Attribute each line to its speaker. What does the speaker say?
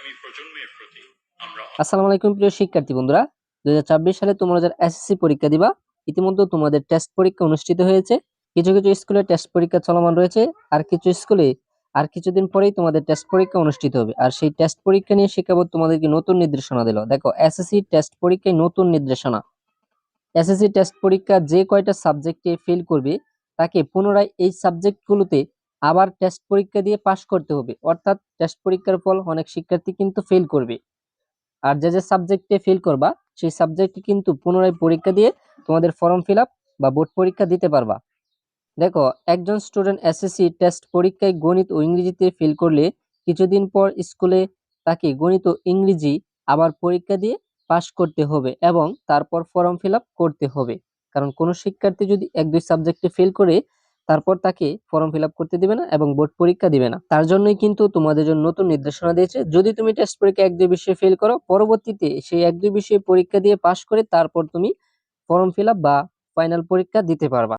Speaker 1: আগামী প্রজন্মের প্রতি আমরা
Speaker 2: আসসালামু আলাইকুম প্রিয় শিক্ষার্থী বন্ধুরা সালে তোমরা যারা এসএসসি পরীক্ষা দিবা, ইতিমধ্যে তোমাদের টেস্ট পরীক্ষা অনুষ্ঠিত হয়েছে। কিছু কিছু স্কুলে টেস্ট পরীক্ষা চলমান রয়েছে, আর কিছু স্কুলে আর কিছুদিন পরেই তোমাদের টেস্ট পরীক্ষা অনুষ্ঠিত হবে। আর সেই টেস্ট পরীক্ষা নিয়ে শিক্ষা বোর্ড তোমাদেরকে নতুন নির্দেশনা দিল। দেখো এসএসসি টেস্ট পরীক্ষায় নতুন নির্দেশনা। এসএসসি টেস্ট পরীক্ষা যে কয়টা সাবজেক্টে ফেল করবে, তাকে পুনরায় এই সাবজেক্টগুলোতে আবার টেস্ট পরীক্ষা দিয়ে পাশ করতে হবে। অর্থাৎ টেস্ট পরীক্ষার ফল অনেক শিক্ষার্থী কিন্তু ফেল করবে। আর যে যে সাবজেক্টে ফেল করবা, সেই সাবজেক্টে কিন্তু পুনরায় পরীক্ষা দিয়ে তোমাদের ফর্ম ফিল বা বোর্ড পরীক্ষা দিতে পারবা। দেখো, একজন স্টুডেন্ট এসএসসি টেস্ট পরীক্ষায় গণিত ও ইংরেজিতে ফেল করলে কিছুদিন পর স্কুলে তাকে গণিত ও ইংরেজি আবার পরীক্ষা দিয়ে পাশ করতে হবে এবং তারপর ফর্ম ফিল করতে হবে। কারণ কোনো শিক্ষার্থী যদি এক দুই সাবজেক্টে ফেল করে তারপর তাকে ফর্ম ফিল করতে দিবে না এবং বোর্ড পরীক্ষা দিবে না। তার জন্যই কিন্তু তোমাদের জন্য নতুন নির্দেশনা দিয়েছে। যদি তুমি টেস্ট পরীক্ষা এক দুই বিষয়ে ফেল করো, পরবর্তীতে সেই এক দুই বিষয়ে পরীক্ষা দিয়ে পাশ করে তারপর তুমি ফর্ম ফিল বা ফাইনাল পরীক্ষা দিতে পারবা।